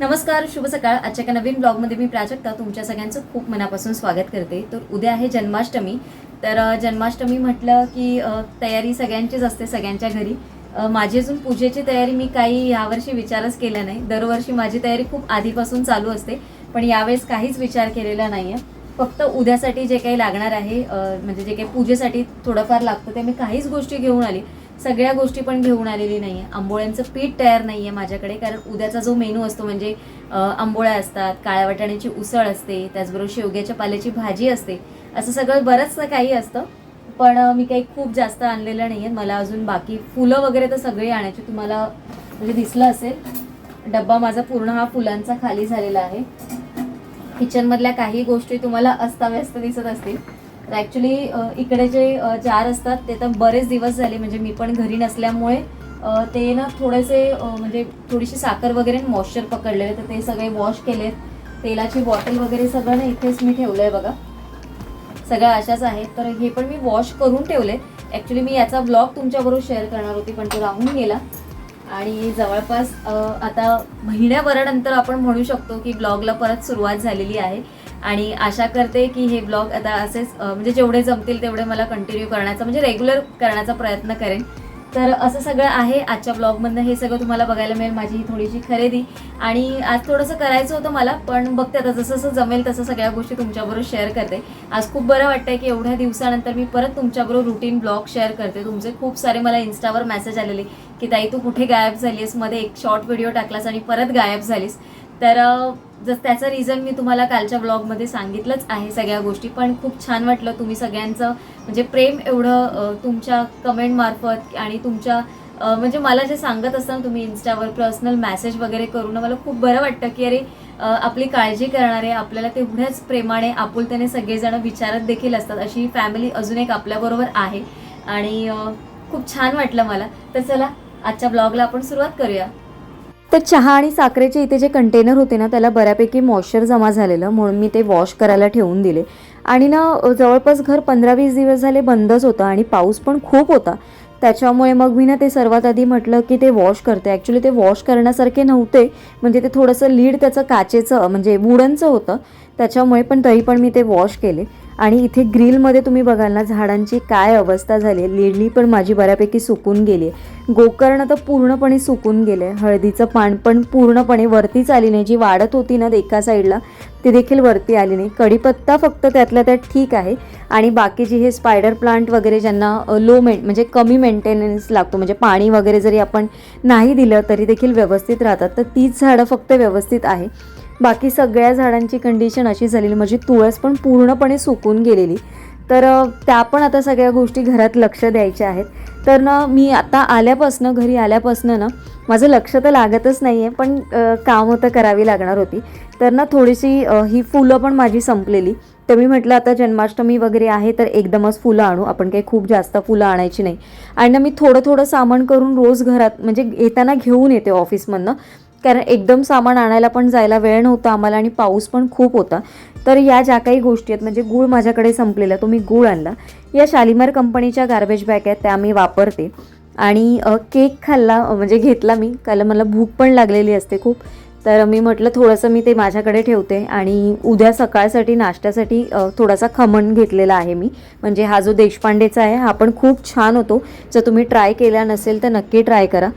नमस्कार शुभ सकाळ. आजच्या एका नवीन ब्लॉगमध्ये मी प्राजक्ता. तुमच्या सगळ्यांचं खूप मनापासून स्वागत करते. तर उद्या आहे जन्माष्टमी. तर जन्माष्टमी म्हटलं की तयारी सगळ्यांचीच असते सगळ्यांच्या घरी. माझी अजून पूजेची तयारी मी काही यावर्षी विचारच केला नाही. दरवर्षी माझी तयारी खूप आधीपासून चालू असते पण यावेळेस काहीच विचार केलेला नाही आहे फक्त उद्यासाठी जे काही लागणार आहे म्हणजे जे काही पूजेसाठी थोडंफार लागतं ते मी काहीच गोष्टी घेऊन आली. सगळ्या गोष्टी पण घेऊन आलेली नाही आहे आंबोळ्यांचं पीठ तयार नाही आहे माझ्याकडे कारण उद्याचा जो मेनू असतो म्हणजे आंबोळ्या असतात काळ्या वाटाण्याची उसळ असते त्याचबरोबर शेवग्याच्या पाल्याची भाजी असते असं सगळं बरंचसं काही असतं. पण मी काही खूप जास्त आणलेलं नाही आहे मला अजून बाकी फुलं वगैरे तर सगळी आणायची. तुम्हाला म्हणजे दिसलं असेल डब्बा माझा पूर्ण हा फुलांचा खाली झालेला आहे. किचनमधल्या काही गोष्टी तुम्हाला अस्ताव्यस्त दिसत असतील. तर ॲक्च्युली इकडे जे चार जार असतात ते तर बरेच दिवस झाले. म्हणजे मी पण घरी नसल्यामुळे ते ना थोडेसे म्हणजे थोडीशी साखर वगैरे मॉइश्चर पकडलेले तर ते सगळे वॉश केलेत. तेलाची बॉटल वगैरे सगळं ना इथेच मी ठेवलं आहे बघा. सगळ्या अशाच आहेत. तर हे पण मी वॉश करून ठेवले ॲक्च्युली मी याचा ब्लॉग तुमच्याबरोबर शेअर करणार होती पण तो राहून गेला. आणि जवळपास आता महिन्याभरानंतर आपण म्हणू शकतो की ब्लॉगला परत सुरुवात झालेली आहे. आणि आशा करते की हे ब्लॉग आता असेच म्हणजे जेवढे जमतील तेवढे मला कंटिन्यू करण्याचा म्हणजे रेग्युलर करण्याचा प्रयत्न करेन. तर असं सगळं आहे आजच्या ब्लॉगमधनं हे सगळं तुम्हाला बघायला मिळेल माझी ही थोडीशी खरेदी. आणि आज थोडंसं करायचं होतं मला पण बघते आता जसं जसं जमेल तसं सगळ्या गोष्टी तुमच्याबरोबर शेअर करते. आज खूप बरं वाटतंय की एवढ्या दिवसानंतर मी परत तुमच्याबरोबर रुटीन ब्लॉग शेअर करते. तुमचे खूप सारे मला इन्स्टावर मेसेज आलेले की ताई तू कुठे गायब झालीसमध्ये एक शॉर्ट व्हिडिओ टाकलास आणि परत गायब झालीस. तर जस त्याचं रिझन मी तुम्हाला कालच्या ब्लॉगमध्ये सांगितलंच आहे सगळ्या गोष्टी पण खूप छान वाटलं तुम्ही सगळ्यांचं म्हणजे प्रेम एवढं तुमच्या कमेंटमार्फत आणि तुमच्या म्हणजे मला जे सांगत असताना तुम्ही इन्स्टावर पर्सनल मेसेज वगैरे करून मला खूप बरं वाटतं की अरे आपली काळजी करणारे आपल्याला तेवढ्याच प्रेमाने आपुलतेने सगळेजण विचारत देखील असतात. अशी फॅमिली अजून एक आपल्याबरोबर आहे. आणि खूप छान वाटलं मला. तर चला आजच्या ब्लॉगला आपण सुरुवात करूया. तर चहा आणि साखरेचे इथे जे कंटेनर होते ना त्याला बऱ्यापैकी मॉइश्चर जमा झालेलं म्हणून मी ते वॉश करायला ठेवून दिले. आणि ना जवळपास घर पंधरा वीस दिवस झाले बंदच होतं आणि पाऊस पण खूप होता. त्याच्यामुळे मग मी ना ते सर्वात आधी म्हटलं की ते वॉश करते. ॲक्च्युली ते वॉश करण्यासारखे नव्हते म्हणजे ते थोडंसं लीड त्याचं काचेचं म्हणजे वुडनचं होतं. त्याच्यामुळे पण तरी पण मी ते वॉश केले. आणि इथे ग्रिलमध्ये तुम्ही बघाल ना झाडांची काय अवस्था झाली आहे. लिडली पण माझी बऱ्यापैकी सुकून गेली आहे. गोकर्ण तर पूर्णपणे सुकून गेले हळदीचं पान पण पूर्णपणे वरतीच आली नाही. जी वाढत होती ना एका साईडला ती देखील वरती आली नाही. कढीपत्ता फक्त त्यातल्या त्यात ठीक आहे. आणि बाकीची हे स्पायडर प्लांट वगैरे ज्यांना लो मेन म्हणजे कमी मेंटेनन्स लागतो म्हणजे पाणी वगैरे जरी आपण नाही दिलं तरी देखील व्यवस्थित राहतात. तर तीच झाडं फक्त व्यवस्थित आहे. बाकी सगळ्या झाडांची कंडिशन अशी झालेली म्हणजे तुळस पण पूर्णपणे सुकून गेलेली. तर त्या पण आता सगळ्या गोष्टी घरात लक्ष द्यायच्या आहेत. तर ना मी आता आल्यापासनं घरी आल्यापासनं ना माझं लक्ष तर लागतच नाही आहे पण कामं तर करावी लागणार होती. तर ना थोडीशी ही फुलं पण माझी संपलेली. तर मी म्हटलं आता जन्माष्टमी वगैरे आहे तर एकदमच फुलं आणू. आपण काही खूप जास्त फुलं आणायची नाही. आणि ना मी थोडं थोडं सामान करून रोज घरात म्हणजे येताना घेऊन येते ऑफिसमधनं कारण एकदम सामान आणायला पण जायला वेळ नव्हता आम्हाला आणि पाऊस पण खूप होता. तर या ज्या काही गोष्टी आहेत म्हणजे गूळ माझ्याकडे संपलेला तो मी गूळ आणला. या शालिमार कंपनीच्या गार्बेज बॅग आहेत त्या मी वापरते. आणि केक खाल्ला म्हणजे घेतला मी. कारण मला भूक पण लागलेली असते खूप. तर मी म्हटलं थोडंसं मी ते माझ्याकडे ठेवते आणि उद्या सकाळसाठी नाश्त्यासाठी थोडासा खमण घेतलेला आहे मी. म्हणजे हा जो देशपांडेचा आहे हा पण खूप छान होतो. जर तुम्ही ट्राय केला नसेल तर नक्की ट्राय करा.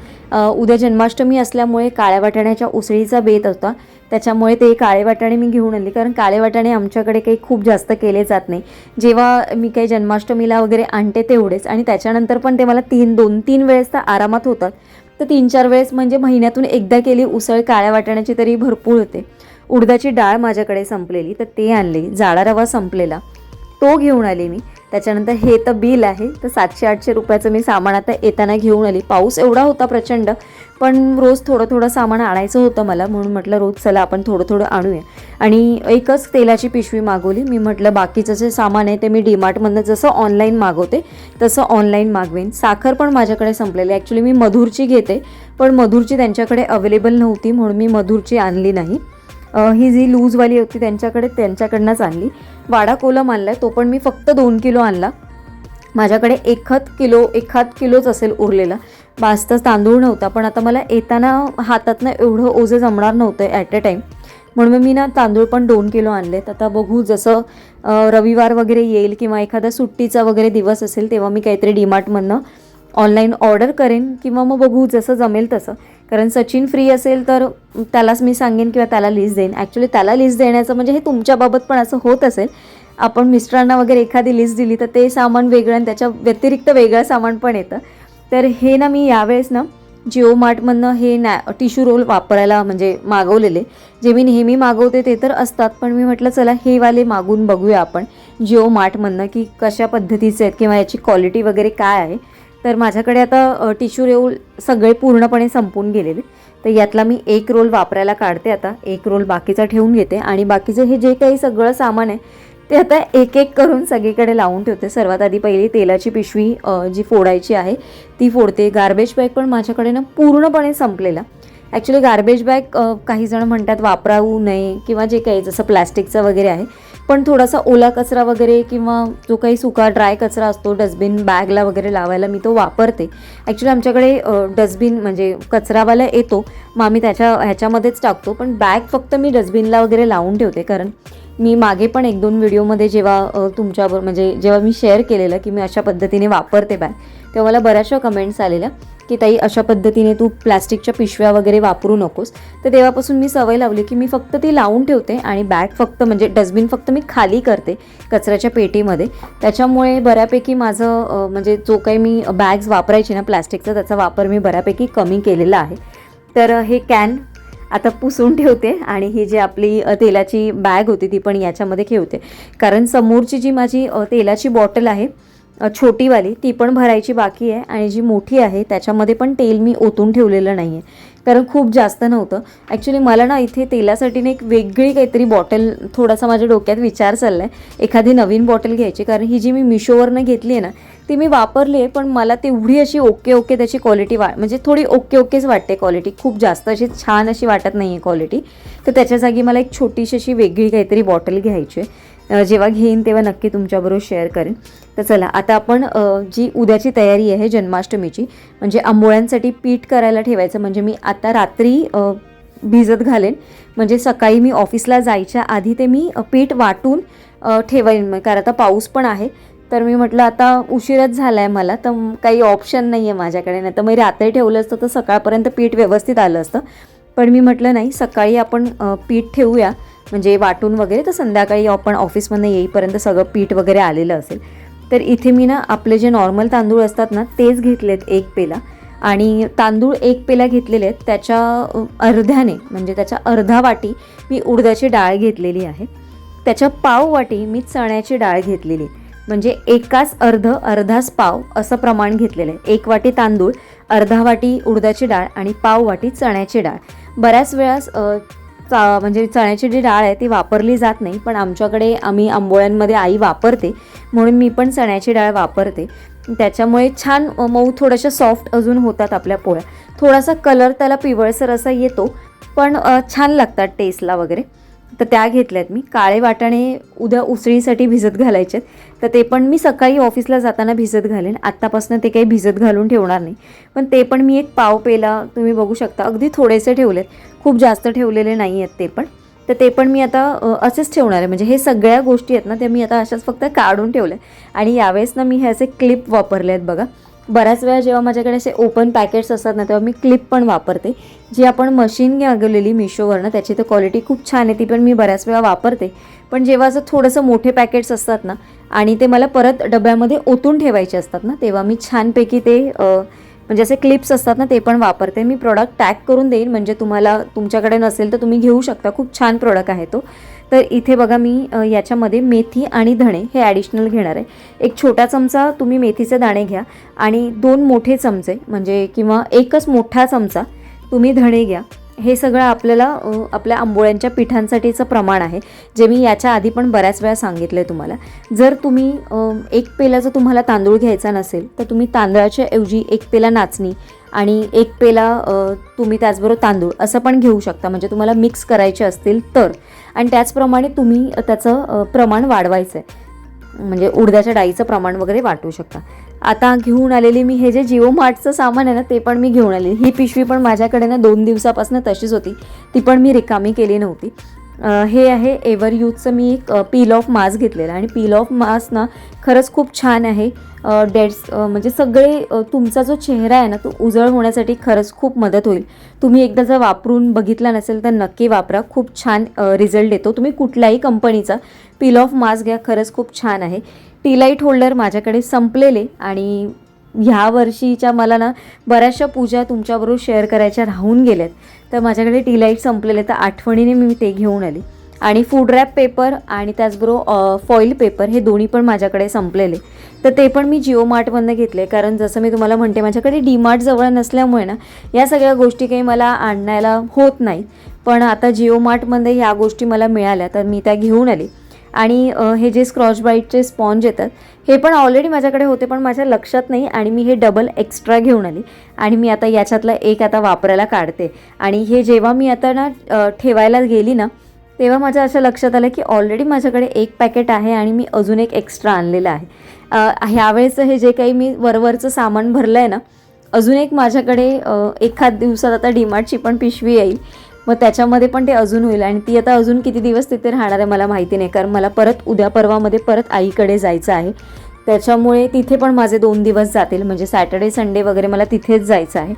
उद्या जन्माष्टमी असल्यामुळे काळ्या वाटाण्याच्या उसळीचा बेत होता. त्याच्यामुळे ते काळे वाटाणे मी घेऊन आली. कारण काळे वाटाणे आमच्याकडे काही खूप जास्त केले जात नाही. जेव्हा मी काही जन्माष्टमीला वगैरे आणते तेवढेच. आणि त्याच्यानंतर पण ते मला तीन दोन तीन वेळेस तर आरामात होतात. तर तीन चार वेळेस म्हणजे महिन्यातून एकदा केली उसळ काळ्या वाटाण्याची तरी भरपूर होते. उडदाची डाळ माझ्याकडे संपलेली तर ते आणली. जाडा रवा संपलेला. तो घेऊन आले मी. त्याच्यानंतर हे तर बिल आहे तर सातशे आठशे रुपयाचं मी सामान आता येताना घेऊन आली. पाऊस एवढा होता प्रचंड पण रोज थोडं थोडं सामान आणायचं होतं मला म्हणून म्हटलं रोज चला आपण थोडं थोडं आणूया. आणि एकच तेलाची पिशवी मागवली. मी म्हटलं बाकीचं जे सामान आहे ते मी डीमार्टमधनं जसं ऑनलाईन मागवते तसं ऑनलाईन मागवेन. साखर पण माझ्याकडे संपलेली ॲक्च्युली मी मधुरची घेते पण मधुरची त्यांच्याकडे अवेलेबल नव्हती म्हणून मी मधुरची आणली नाही. ही जी लूजवाली होती त्यांच्याकडे त्यांच्याकडनंच आणली. वाडा कोलम आणला तो पण मी फक्त दोन किलो आणला. माझ्याकडे एखाद किलो एखाद किलोच असेल उरलेला. बास्तच तांदूळ नव्हता पण आता मला येताना हातातनं एवढं ओझं जमणार नव्हतं ॲट अ टाईम म्हणून मी ना तांदूळ पण दोन किलो आणलेत. आता बघू जसं रविवार वगैरे येईल किंवा एखादा सुट्टीचा वगैरे दिवस असेल तेव्हा मी काहीतरी डीमार्टमधनं ऑनलाईन ऑर्डर करेन किंवा मग बघू जसं जमेल तसं. कारण सचिन फ्री असेल तर त्यालाच मी सांगेन किंवा त्याला लिस्ट देईन. ॲक्च्युली त्याला लिस्ट देण्याचं म्हणजे हे तुमच्याबाबत पण असं होत असेल. आपण मिस्टरांना वगैरे एखादी लिस्ट दिली तर ते सामान वेगळं आणि त्याच्या व्यतिरिक्त वेगळं सामान पण येतं. तर हे ना मी यावेळेस ना जिओ मार्टमधनं हे नॅ टिश्यू रोल वापरायला म्हणजे मागवलेले. जे मी नेहमी मागवते ते तर असतात पण मी म्हटलं चला हे वाले मागून बघूया आपण जिओ मार्टमधनं की कशा पद्धतीचे आहेत किंवा याची क्वालिटी वगैरे काय आहे. तर माझ्याकडे आता टिश्यू रोल सगळे पूर्णपणे संपून गेलेले. तर यातला मी एक रोल वापरायला काढते आता. एक रोल बाकीचा ठेवून घेते. आणि बाकीचं हे जे काही सगळं सामान आहे ते आता एक एक करून सगळीकडे लावून ठेवते. सर्वात आधी पहिली तेलाची पिशवी जी फोडायची आहे ती फोडते. गार्बेज बॅग पण माझ्याकडे ना पूर्णपणे संपलेला. ॲक्च्युली गार्बेज बॅग काही जण म्हणतात वापरावू नये किंवा जे काही जसं प्लॅस्टिकचं वगैरे आहे पण थोडासा ओला कचरा वगैरे किंवा जो काही सुका ड्राय कचरा असतो डस्टबिन बॅगला वगैरे लावायला मी तो वापरते. ॲक्च्युली आमच्याकडे डस्टबिन म्हणजे कचरावाला येतो मग आम्ही त्याच्या ह्याच्यामध्येच टाकतो. पण बॅग फक्त मी डस्टबिनला वगैरे लावून ठेवते कारण मी मागे पण एक दोन व्हिडिओमध्ये जेव्हा तुमच्यावर म्हणजे जेव्हा मी शेअर केलेलं की मी अशा पद्धतीने वापरते बॅग तेव्हा मला बऱ्याचशा कमेंट्स आलेल्या. की ताई अशा पद्धतीने तू प्लॅस्टिकच्या पिशव्या वगैरे वापरू नकोस. तर तेव्हापासून मी सवय लावली की मी फक्त ती लावून ठेवते आणि बॅग फक्त म्हणजे डस्टबिन फक्त मी खाली करते कचऱ्याच्या पेटीमध्ये. त्याच्यामुळे बऱ्यापैकी माझं म्हणजे जो काही मी बॅग्स वापरायची ना प्लॅस्टिकचा त्याचा वापर मी बऱ्यापैकी कमी केलेला आहे. तर हे कॅन आता पुसून ठेवते आणि ही जी आपली तेलाची बॅग होती ती पण याच्यामध्ये ठेवते. कारण समोरची जी माझी तेलाची बॉटल आहे छोटीवाली ती पण भरायची बाकी आहे आणि जी मोठी आहे त्याच्यामध्ये पण तेल मी ओतून ठेवलेलं नाही आहे कारण खूप जास्त नव्हतं. ॲक्च्युली मला ना इथे तेलासाठी ना एक वेगळी काहीतरी बॉटल थोडासा माझ्या डोक्यात विचार चालला आहे एखादी नवीन बॉटल घ्यायची. कारण ही जी मी मिशोवरनं घेतली आहे ना ती मी वापरली आहे पण मला तेवढी अशी ओके ओके त्याची क्वालिटी वा म्हणजे थोडी ओके ओकेच वाटते क्वालिटी खूप जास्त अशी छान अशी वाटत नाही आहे क्वालिटी तर त्याच्या जागी मला एक छोटीशी अशी वेगळी काहीतरी बॉटल घ्यायची आहे. जेव्हा घेईन तेव्हा नक्की तुमच्याबरोबर शेअर करेन. तर चला आता आपण जी उद्याची तयारी आहे जन्माष्टमीची म्हणजे आंबोळ्यांसाठी पीठ करायला ठेवायचं म्हणजे मी आता रात्री भिजत घालेन. म्हणजे सकाळी मी ऑफिसला जायच्या आधी ते मी पीठ वाटून ठेवेन. कारण आता पाऊस पण आहे. तर मी म्हटलं आता उशीरच झाला आहे मला तर काही ऑप्शन नाही आहे माझ्याकडे. नाही तर मी रात्री ठेवलं असतं तर सकाळपर्यंत पीठ व्यवस्थित आलं असतं. पण मी म्हटलं नाही सकाळी आपण पीठ ठेवूया. म्हणजे वाटून वगैरे तर संध्याकाळी आपण ऑफिसमधनं येईपर्यंत सगळं पीठ वगैरे आलेलं असेल. तर इथे मी ना आपले जे नॉर्मल तांदूळ असतात ना तेच घेतलेत एक पेला. आणि तांदूळ एक पेला घेतलेले आहेत त्याच्या अर्ध्याने म्हणजे त्याच्या अर्धा वाटी मी उडदाची डाळ घेतलेली आहे. त्याच्या पाव वाटी मी चण्याची डाळ घेतलेली म्हणजे एकाच अर्ध अर्धाच पाव असं प्रमाण घेतलेलं आहे. एक वाटी तांदूळ अर्धा वाटी उडदाची डाळ आणि पाव वाटी चण्याची डाळ. बऱ्याच वेळास चा म्हणजे चण्याची जी डाळ आहे ती वापरली जात नाही पण आमच्याकडे आम्ही आंबोळ्यांमध्ये आई वापरते म्हणून मी पण चण्याची डाळ वापरते. त्याच्यामुळे छान मऊ थोड्याशा सॉफ्ट अजून होतात आपल्या पोळ्या. थोडासा कलर त्याला पिवळसर असा येतो पण छान लागतात टेस्टला वगैरे. तर त्या घेतल्यात मी. काळे वाटाणे उद्या उसळीसाठी भिजत घालायचे आहेत. तर ते पण मी सकाळी ऑफिसला जाताना भिजत घालेन. आत्तापासून ते काही भिजत घालून ठेवणार नाही. पण ते पण मी एक पाव पेला तुम्ही बघू शकता. अगदी थोडेसे ठेवलेत. खूप जास्त ठेवलेले नाही आहेत ते पण. तर ते पण मी आता असेच ठेवणार आहे. म्हणजे हे सगळ्या गोष्टी आहेत ना त्या मी आता अशाच फक्त काढून ठेवल्या आणि यावेळेस ना मी हे असे क्लिप वापरले आहेत बघा. बऱ्याच वेळा जेव्हा माझ्याकडे असे ओपन पॅकेट्स असतात ना तेव्हा मी क्लिप पण वापरते. जी आपण मशीन मागवलेली मिशोवरनं त्याची तर क्वालिटी खूप छान आहे ती पण मी बऱ्याच वेळा वापरते. पण जेव्हा असं थोडंसं मोठे पॅकेट्स असतात ना आणि ते मला परत डब्यामध्ये ओतून ठेवायचे असतात ना तेव्हा मी छानपैकी ते म्हणजे असे क्लिप्स असतात ना ते पण वापरते. मी प्रॉडक्ट टॅग करून देईन. म्हणजे तुम्हाला तुमच्याकडे नसेल तर तुम्ही घेऊ शकता. खूप छान प्रोडक्ट आहे तो. तर इथे बघा मी याच्यामध्ये मेथी आणि धणे हे ॲडिशनल घेणार आहे. एक छोटा चमचा तुम्ही मेथीचे दाणे घ्या आणि दोन मोठे चमचे म्हणजे किंवा एकच मोठा चमचा तुम्ही धणे घ्या. हे सगळं आपल्याला आपल्या आंबोळ्यांच्या पिठांसाठीचं प्रमाण आहे जे मी याच्या आधी पण बऱ्याच वेळा सांगितलं आहे तुम्हाला. जर तुम्ही एक पेला जर तुम्हाला तांदूळ घ्यायचा नसेल तर तुम्ही तांदळाच्या ऐवजी एक पेला नाचणी आणि एक पेला तुम्ही त्याचबरोबर तांदूळ असं पण घेऊ शकता. म्हणजे तुम्हाला मिक्स करायचे असतील तर. आणि त्याचप्रमाणे तुम्ही त्याचं प्रमाण वाढवायचं आहे म्हणजे उडद्याच्या डाळीचं प्रमाण वगैरे वाटू शकता. आता घेऊन आलेली मी हे जे जिओ मार्टचं सामान आहे ना ते पण मी घेऊन आलेली. ही पिशवी पण माझ्याकडे ना दोन दिवसापासून तशीच होती. ती पण मी रिकामी केली नव्हती. हे आहे एव्हर यूथचं मी एक पील ऑफ मास्क घेतलेलं आणि पील ऑफ मास्क ना खरंच खूप छान आहे. डेड्स म्हणजे सगळे तुमचा जो चेहरा आहे ना तो उजळ होण्यासाठी खरंच खूप मदत होईल. तुम्ही एकदा जर वापरून बघितला नसेल तर नक्की वापरा. खूप छान रिझल्ट येतो तुम्ही कुठल्याही कंपनीचा पील ऑफ मास्क घ्या. खरंच खूप छान आहे. टी लाइट होल्डर माझ्याकडे संपलेले आणि ह्या वर्षीच्या मला ना बऱ्याचशा पूजा तुमच्याबरोबर शेअर करायच्या राहून गेल्यात. तर माझ्याकडे टी लाइट संपलेले तर आठवणीने मी ते घेऊन आली. आणि फूड रॅप पेपर आणि त्याचबरोबर फॉईल पेपर हे दोन्ही पण माझ्याकडे संपलेले. तर ते पण मी जिओ मार्टमधनं घेतले. कारण जसं मी तुम्हाला म्हणते माझ्याकडे डी मार्ट जवळ नसल्यामुळे ना या सगळ्या गोष्टी काही मला आणायला होत नाही पण आता जिओ मार्टमध्ये ह्या गोष्टी मला मिळाल्या तर मी त्या घेऊन आली. आणि हे जे स्क्रॉच ब्राईटचे स्पॉन्ज येतात हे पण ऑलरेडी माझ्याकडे होते पण माझ्या लक्षात नाही आणि मी हे डबल एक्स्ट्रा घेऊन आली. आणि मी आता याच्यातलं एक आता वापरायला काढते. आणि हे जेव्हा मी आता ना ठेवायला गेली ना तेव्हा माझ्या असं लक्षात आलं की ऑलरेडी माझ्याकडे एक पॅकेट आहे आणि मी अजून एक एक्स्ट्रा आणलेलं आहे. ह्यावेळेचं हे जे काही मी वरवरचं सामान भरलं आहे ना अजून एक माझ्याकडे एखाद दिवसात आता डीमार्टची पण पिशवी येईल. मग त्याच्यामध्ये पण ते अजून होईल. आणि ती आता अजून किती दिवस तिथे राहणार आहे मला माहिती नाही. कारण मला परत उद्या परवामध्ये परत आईकडे जायचं आहे. त्याच्यामुळे तिथे पण माझे दोन दिवस जातील. म्हणजे सॅटर्डे संडे वगैरे मला तिथेच जायचं आहे.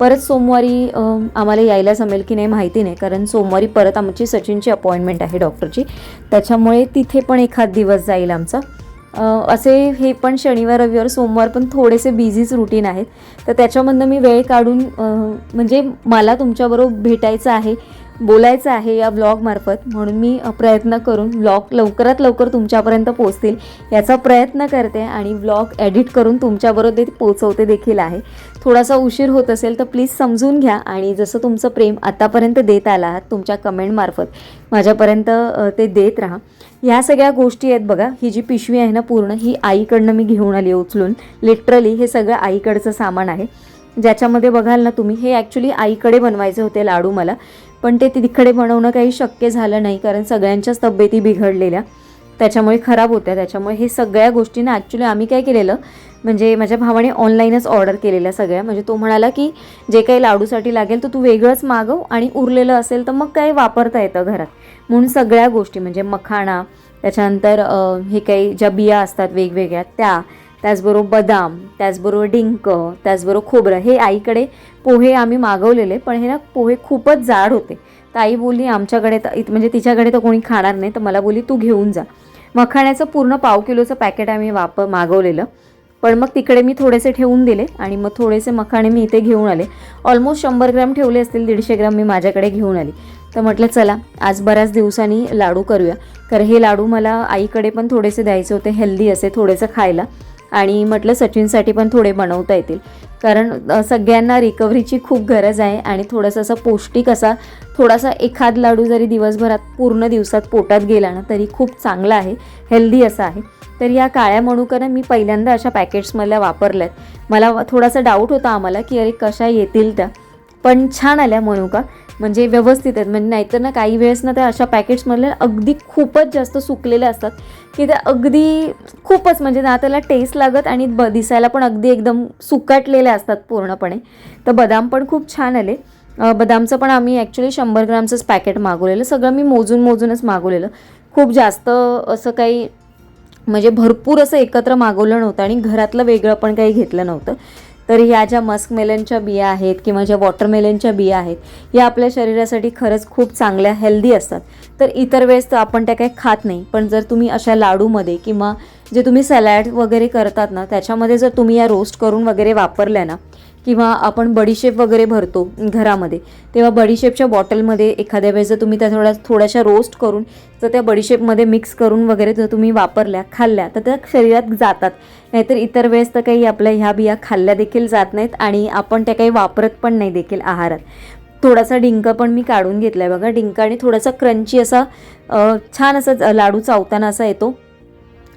परत सोमवारी आम्हाला यायला जमेल की नाही माहिती नाही. कारण सोमवारी परत आमची सचिनची अपॉइंटमेंट आहे डॉक्टरची. त्याच्यामुळे तिथे पण एखाद दिवस जाईल आमचा. असे हे पण शनिवार रविवार सोमवार पण थोडेसे बिझीच रुटीन आहेत. तर त्याच्यामधनं मी वेळ काढून म्हणजे मला तुमच्याबरोबर भेटायचं आहे. बोलायचं आहे या ब्लॉगमार्फत म्हणून मी प्रयत्न करून ब्लॉग लवकरात लवकर तुमच्यापर्यंत पोचतील याचा प्रयत्न करते आणि ब्लॉग एडिट करून तुमच्याबरोबर ते पोचवते देखील आहे. थोडासा उशीर होत असेल तर प्लीज समजून घ्या आणि जसं तुमचं प्रेम आतापर्यंत देत आला आहात तुमच्या कमेंटमार्फत माझ्यापर्यंत ते देत राहा. ह्या सगळ्या गोष्टी आहेत बघा ही जी पिशवी आहे ना पूर्ण ही आईकडनं मी घेऊन आली उचलून. लिटरली हे सगळं आईकडचं सामान आहे. ज्याच्यामध्ये बघाल ना तुम्ही हे ॲक्च्युली आईकडे बनवायचे होते लाडू मला. पण ते तिकडे बनवणं काही शक्य झालं नाही कारण सगळ्यांच्याच तब्येती बिघडलेल्या. त्याच्यामुळे खराब होत्या. त्याच्यामुळे हे सगळ्या गोष्टींना ॲक्च्युली आम्ही काय केलेलं म्हणजे माझ्या भावाने ऑनलाईनच ऑर्डर केलेल्या सगळ्या. म्हणजे तो म्हणाला की जे काही लाडूसाठी लागेल तर तू वेगळंच मागव आणि उरलेलं असेल तर मग काही वापरता येतं घरात? म्हणून सगळ्या गोष्टी म्हणजे मखाणा त्याच्यानंतर हे काही ज्या बिया असतात वेगवेगळ्या त्या त्याचबरोबर बदाम त्याचबरोबर डिंक त्याचबरोबर खोबरं हे आईकडे पोहे आम्ही मागवलेले पण हे ना पोहे खूपच जाड होते. तर आई बोलली आमच्याकडे तर म्हणजे तिच्याकडे तर कोणी खाणार नाही तर मला बोलली तू घेऊन जा. मखाण्याचं पूर्ण पाव किलोचं पॅकेट आम्ही वाप मागवलेलं. पण मग तिकडे मी थोडेसे ठेवून दिले आणि मग थोडेसे मखाणे मी इथे घेऊन आले. ऑलमोस्ट शंभर ग्रॅम ठेवले असतील दीडशे ग्रॅम मी माझ्याकडे घेऊन आली. तर म्हटलं चला आज बऱ्याच दिवसांनी लाडू करूया. कारण हे लाडू मला आईकडे पण थोडेसे द्यायचे होते हेल्दी असे थोडेसे खायला. आणि म्हटलं सचिनसाठी पण थोडे बनवता येतील. कारण सगळ्यांना रिकव्हरीची खूप गरज आहे आणि थोडंसं असं पौष्टिक असा थोडासा एखाद लाडू जरी दिवसभरात पूर्ण दिवसात पोटात गेला ना तरी खूप चांगला आहे हेल्दी असा आहे. तर या काळ्या मणुकानं मी पहिल्यांदा अशा पॅकेट्समधल्या वापरल्यात. मला थोडासा डाऊट होता आम्हाला की अरे कशा येतील त्या. पण छान आल्या मनुका. म्हणजे व्यवस्थित आहेत. म्हणजे नाहीतर ना काही वेळेस ना त्या अशा पॅकेट्समधल्या अगदी खूपच जास्त सुकलेल्या असतात की त्या अगदी खूपच म्हणजे ना त्याला टेस्ट लागत आणि ब दिसायला पण अगदी एकदम सुकाटलेल्या असतात पूर्णपणे. तर बदाम पण खूप छान आले. बदामचं पण आम्ही ॲक्च्युली शंभर ग्रामचंच पॅकेट मागवलेलं. सगळं मी मोजून मोजूनच मागवलेलं. खूप जास्त असं काही म्हणजे भरपूर असं एकत्र मागवलं नव्हतं आणि घरातलं वेगळं पण काही घेतलं नव्हतं. तर ह्या ज्या मस्कमेलनच्या बिया आहेत किंवा ज्या वॉटरमेलनच्या बिया आहेत या आपल्या शरीरासाठी खरंच खूप चांगल्या हेल्दी असतात. तर इतर वेळेस तर आपण त्या काही खात नाही पण जर तुम्ही अशा लाडूमध्ये किंवा जे तुम्ही सॅलॅड वगैरे करतात ना त्याच्यामध्ये जर तुम्ही या रोस्ट करून वगैरे वापरल्या ना किंवा आपण बडीशेप वगैरे भरतो घरामध्ये तेव्हा बडीशेपच्या बॉटलमध्ये एखाद्या वेळेस जर तुम्ही त्या थोड्या थोड्याशा रोस्ट करून जर त्या बडीशेपमध्ये मिक्स करून वगैरे जर तुम्ही वापरल्या खाल्ल्या तर त्या शरीरात जातात. नाहीतर इतर वेळेस तर काही आपल्या ह्या बिया खाल्ल्या देखील जात नाहीत आणि आपण त्या काही वापरत पण नाही देखील आहारात. थोडासा डिंक पण मी काढून घेतला आहे बघा. डिंक आणि थोडासा क्रंची असा छान असा लाडू चावताना असा येतो.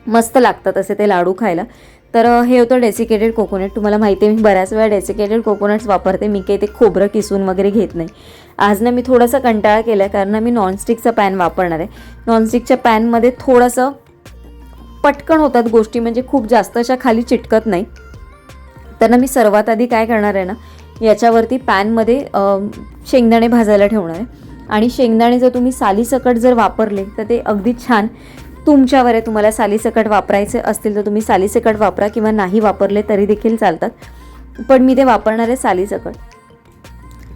मस्त लागतात असे ते लाडू खायला. तर हे होतं डेसिकेटेड कोकोनट तुम्हाला माहिती आहे मी बऱ्याच वेळा डेसिकेटेड कोकोनट्स वापरते. मी काही ते खोबरं किसून वगैरे घेत नाही. आज ना मी थोडासा कंटाळा केला आहे कारण ना मी नॉनस्टिकचा पॅन वापरणार आहे. नॉनस्टिकच्या पॅनमध्ये थोडंसं पटकन होतात गोष्टी म्हणजे खूप जास्त अशा खाली चिटकत नाही. तर ना मी सर्वात आधी काय करणार आहे ना याच्यावरती पॅनमध्ये शेंगदाणे भाजायला ठेवणार आहे. आणि शेंगदाणे जर तुम्ही सालीसकट जर वापरले तर ते अगदी छान तुमच्यावर आहे तुम्हाला सालीसकट वापरायचे असतील तर तुम्ही सालीसकट वापरा किंवा नाही वापरले तरी देखील चालतात. पण मी ते वापरणार आहे सालीसकट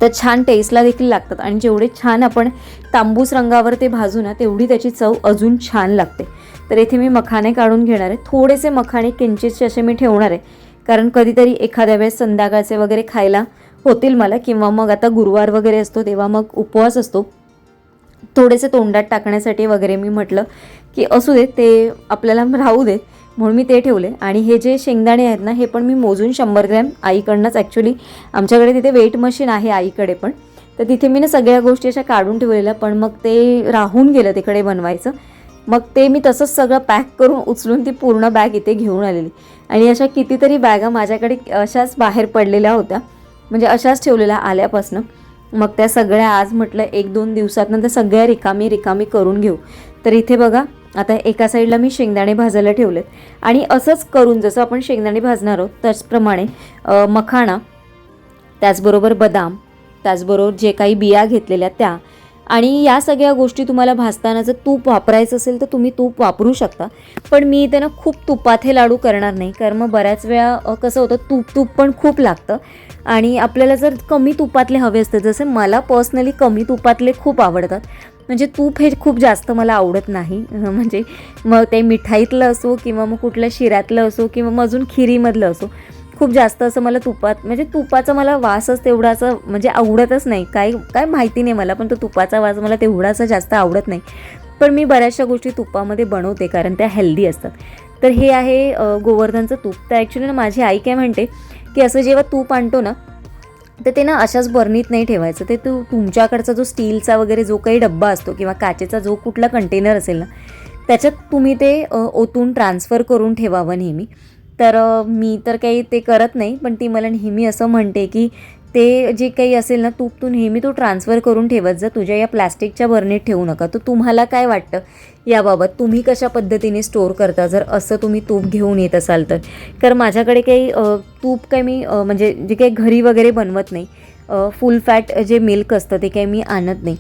तर छान टेस्टला देखील लागतात आणि जेवढे छान आपण तांबूस रंगावर ते भाजू ना तेवढी त्याची चव अजून छान लागते. तर येथे मी मखाणे काढून घेणार आहे. थोडेसे मखाणे किंचितचे असे मी ठेवणार आहे. कारण कधीतरी एखाद्या वेळेस संध्याकाळचे वगैरे खायला होतील मला किंवा मग आता गुरुवार वगैरे असतो तेव्हा मग उपवास असतो. थोडेसे तोंडात टाकण्यासाठी वगैरे मी म्हटलं की असू दे ते आपल्याला राहू देत म्हणून मी ते ठेवले. आणि हे जे शेंगदाणे आहेत ना हे पण मी मोजून शंभर ग्रॅम. आईकडनंच ॲक्च्युली आमच्याकडे तिथे वेट मशीन आहे आईकडे पण. तर तिथे मी ना सगळ्या गोष्टी अशा काढून ठेवलेल्या पण मग ते राहून गेलं तिकडे बनवायचं. मग ते मी तसंच सगळं पॅक करून उचलून ती पूर्ण बॅग इथे घेऊन आलेली. आणि अशा कितीतरी बॅगा माझ्याकडे अशाच बाहेर पडलेल्या होत्या. म्हणजे अशाच ठेवलेल्या आल्यापासनं. मग त्या सगळ्या आज म्हटलं एक दोन दिवसातनं त्या सगळ्या रिकामी रिकामी करून घेऊ. तर इथे बघा आता एका साईडला मी शेंगदाणे भाजायला ठेवलेत. आणि असंच करून जसं आपण शेंगदाणे भाजणार आहोत त्याचप्रमाणे मखाणा त्याचबरोबर बदाम त्याचबरोबर जे काही बिया घेतलेल्या त्या. आणि या सगळ्या गोष्टी तुम्हाला भाजताना जर तूप वापरायचं असेल तर तुम्ही तूप वापरू शकता. पण मी इथे ना खूप तुपात हे लाडू करणार नाही कारण मग बऱ्याच वेळा कसं होतं तूप तूप पण खूप लागतं. आणि आपल्याला जर कमी तुपातले हवे असते जसे मला पर्सनली कमी तुपातले खूप आवडतात. म्हणजे तूप हे खूप जास्त मला आवडत नाही. म्हणजे मग ते मिठाईतलं असो किंवा मग कुठल्या शिऱ्यातलं असो किंवा मग अजून खिरीमधलं असो खूप जास्त असं मला तुपात म्हणजे तुपाचा मला वासच तेवढा असं म्हणजे आवडतच नाही. काय काय माहिती नाही मला पण तो तुपाचा वास मला तेवढासा जास्त आवडत नाही. पण मी बऱ्याचशा गोष्टी तुपामध्ये बनवते कारण त्या हेल्दी असतात. तर हे आहे गोवर्धनचं तूप. तर ॲक्च्युली ना माझी आई काय म्हणते की असं जेव्हा तूप आणतो ना तर ते ना अशाच बर्नीत नाही ठेवायचं. ते तू तुमच्याकडचा जो स्टीलचा वगैरे जो काही डब्बा असतो किंवा काचेचा जो कुठला कंटेनर असेल ना त्याच्यात तुम्ही ते ओतून ट्रान्सफर करून ठेवावं नेहमी. तर मी तर काही ते करत नाही पण ती मला नेहमी असं म्हणते की ते जे काही असेल ना तूप तू नेहमी तो ट्रान्सफर करून ठेवत जा तुझ्या या प्लॅस्टिकच्या बर्नीत ठेवू नका. तर तुम्हाला काय वाटतं? याबाबत तुम्ही कशा पद्धतीने स्टोअर करता? जर असं तुम्ही तूप घेऊन येत असाल तर. कारण माझ्याकडे काही तूप काही मी म्हणजे जे काही घरी वगैरे बनवत नाही फुल फॅट जे मिल्क असतं ते काही मी आणत नाही.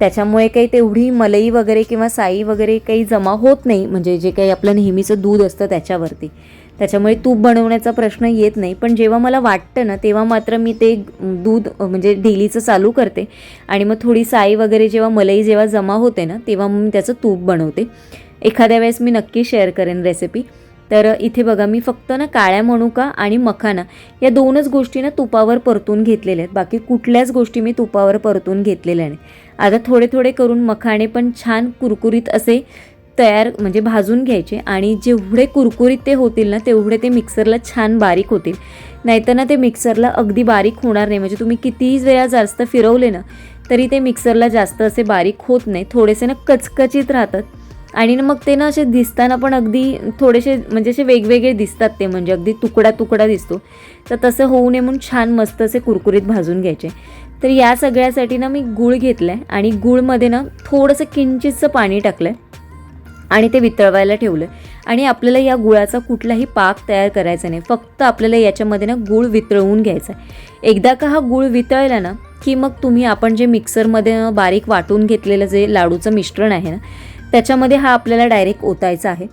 त्याच्यामुळे काही तेवढी मलई वगैरे किंवा साई वगैरे काही जमा होत नाही म्हणजे जे काही आपलं नेहमीचं दूध असतं त्याच्यावरती. त्याच्यामुळे तूप बनवण्याचा प्रश्न येत नाही. पण जेव्हा मला वाटतं ना तेव्हा मात्र मी ते दूध म्हणजे डेलीचं चालू करते. आणि मग थोडी साई वगैरे जेव्हा मलई जेव्हा जमा होते ना तेव्हा मी त्याचं तूप बनवते. एखाद्या वेळेस मी नक्की शेअर करेन रेसिपी तर इथे बघा मी फक्त ना काळ्या मनुका आणि मखाना या दोनच गोष्टी ना तुपावर परतून घेतलेल्या आहेत. बाकी कुठल्याच गोष्टी मी तुपावर परतून घेतलेल्या नाही. आता थोडे थोडे करून मखाणे पण छान कुरकुरीत असे तयार म्हणजे भाजून घ्यायचे आणि जेवढे कुरकुरीत ते होतील ना तेवढे ते मिक्सरला छान बारीक होतील. नाहीतर ना ते मिक्सरला अगदी बारीक होणार नाही. म्हणजे तुम्ही कितीही वेळा जास्त फिरवले ना तरी ते मिक्सरला जास्त असे बारीक होत नाही. थोडेसे ना कचकचीत राहतात. आणि ना मग ते ना असे दिसताना पण अगदी थोडेसे म्हणजे असे वेगवेगळे दिसतात ते. म्हणजे अगदी तुकडा तुकडा दिसतो. तर तसं होऊ नये म्हणून छान मस्त असे कुरकुरीत भाजून घ्यायचे. तर या सगळ्यासाठी ना मी गूळ घेतला आहे आणि गूळमध्ये ना थोडंसं किंचितचं पाणी टाकलं आहे आणि ते वितळवायला ठेवलं. आणि आपल्याला या गुळाचा कुठलाही पाक तयार करायचा नाही. फक्त आपल्याला याच्यामध्ये ना गूळ वितळवून घ्यायचा आहे. एकदा का हा गूळ वितळला ना की मग तुम्ही आपण जे मिक्सरमध्ये बारीक वाटून घेतलेलं जे लाडूचं मिश्रण आहे ना त्याच्यामध्ये हा आपल्याला डायरेक्ट ओतायचा आहे.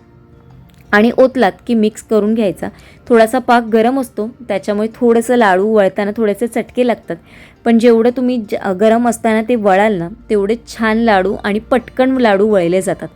आणि ओतलात की मिक्स करून घ्यायचा. थोडासा पाक गरम असतो त्याच्यामुळे थोडंसं लाडू वळताना थोडेसे चटके लागतात. पण जेवढं तुम्ही ज- गरम असताना ते वळाल ना तेवढे छान लाडू आणि पटकन लाडू वळले जातात.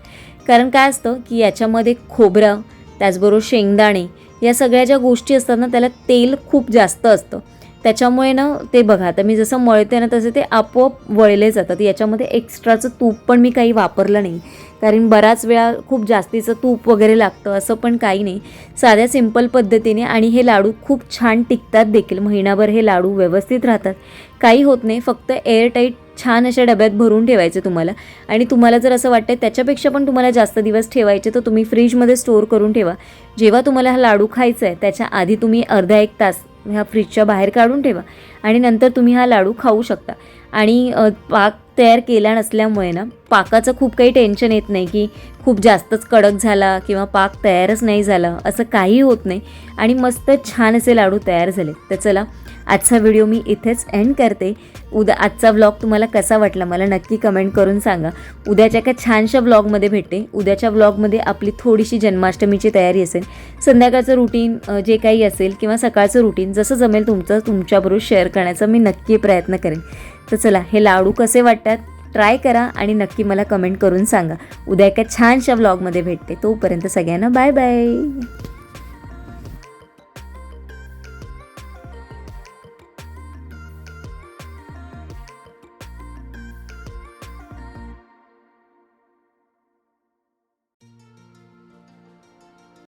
कारण काय असतं की याच्यामध्ये खोबरं त्याचबरोबर शेंगदाणे या सगळ्या ज्या गोष्टी असतात ना त्याला तेल खूप जास्त असतं. त्याच्यामुळे ना ते बघा आता मी जसं मळते ना तसे ते आपोआप वळले जातात. याच्यामध्ये एक्स्ट्राचं तूप पण मी काही वापरलं नाही. कारण बराच वेळा खूप जास्तीचं तूप वगैरे लागतं असं पण काही नाही. साध्या सिंपल पद्धतीने आणि हे लाडू खूप छान टिकतात देखील. महिनाभर हे लाडू व्यवस्थित राहतात. काही होत नाही फक्त एअरटाईट छान अशा डब्यात भरून ठेवायचे तुम्हाला. आणि तुम्हाला जर असं वाटतं त्याच्यापेक्षा पण तुम्हाला जास्त दिवस ठेवायचे तर तुम्ही फ्रीजमध्ये स्टोअर करून ठेवा. जेव्हा तुम्हाला हा लाडू खायचा आहे त्याच्या आधी तुम्ही अर्धा एक तास ह्या फ्रीजच्या बाहेर काढून ठेवा. आणि नंतर तुम्ही हा लाडू खाऊ शकता. आणि पाक तयार केला नसल्यामुळे ना पाकाचं खूप काही टेन्शन येत नाही की खूप जास्तच कडक झाला किंवा पाक तयारच नाही झाला असं काही होत नाही. आणि मस्त छान असे लाडू तयार झाले तर चला आजचा व्हिडिओ मी इथेच एंड करते. उद्या आजचा व्लॉग तुम्हाला कसा वाटला मला नक्की कमेंट करून सांगा. उद्याच्या एका छानशा व्लॉगमध्ये भेटते. उद्याच्या व्लॉगमध्ये आपली थोडीशी जन्माष्टमीची तयारी असेल. संध्याकाळचं रुटीन जे काही असेल किंवा सकाळचं रुटीन जसं जमेल तुमचं तुमच्याबरोबर शेअर करण्याचा मी नक्की प्रयत्न करेन. तर चला हे लाडू कसे वाटतात? ट्राय करा आणि नक्की मला कमेंट करून सांगा. उद्या एका छानशा व्लॉगमध्ये भेटते. तोपर्यंत सगळ्यांना बाय बाय